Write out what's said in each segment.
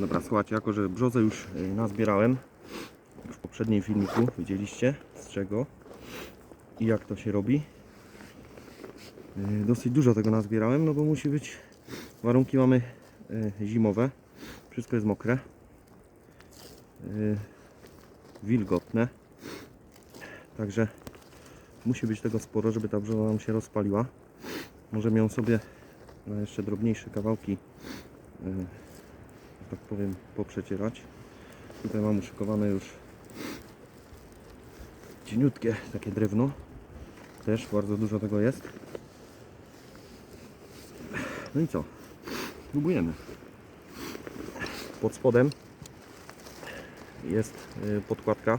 Dobra, słuchajcie, jako że brzozę już y, nazbierałem w poprzednim filmiku, widzieliście z czego i jak to się robi. Y, Dosyć dużo tego nazbierałem, no bo musi być, warunki mamy y, zimowe, wszystko jest mokre, wilgotne, także musi być tego sporo, żeby ta brzoza nam się rozpaliła. Możemy ją sobie na jeszcze drobniejsze kawałki tak powiem, poprzecierać. Tutaj mam uszykowane już cieniutkie takie drewno. Też bardzo dużo tego jest. No i co? Próbujemy. Pod spodem jest y, podkładka.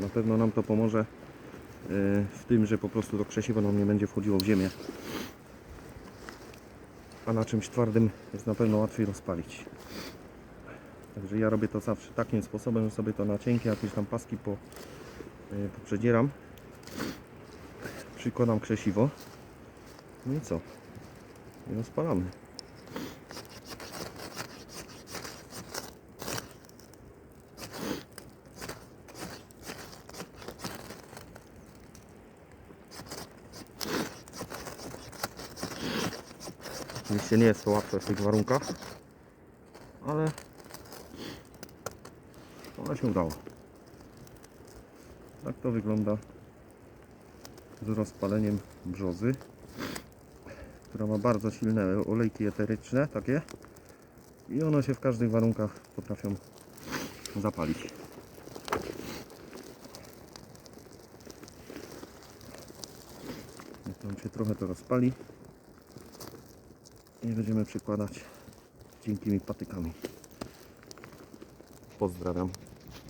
Na pewno nam to pomoże y, w tym, że po prostu to krzesiwo nam nie będzie wchodziło w ziemię a na czymś twardym jest na pewno łatwiej rozpalić. Także ja robię to zawsze takim sposobem, że sobie to na cienkie jakieś tam paski po, yy, poprzedzieram. Przykładam krzesiwo. No i co? I rozpalamy. Oczywiście nie jest to łatwe w tych warunkach, ale ale się udało. Tak to wygląda z rozpaleniem brzozy, która ma bardzo silne olejki eteryczne, takie i one się w każdych warunkach potrafią zapalić. Jak nam się trochę to rozpali, i będziemy przykładać cienkimi patykami. Pozdrawiam.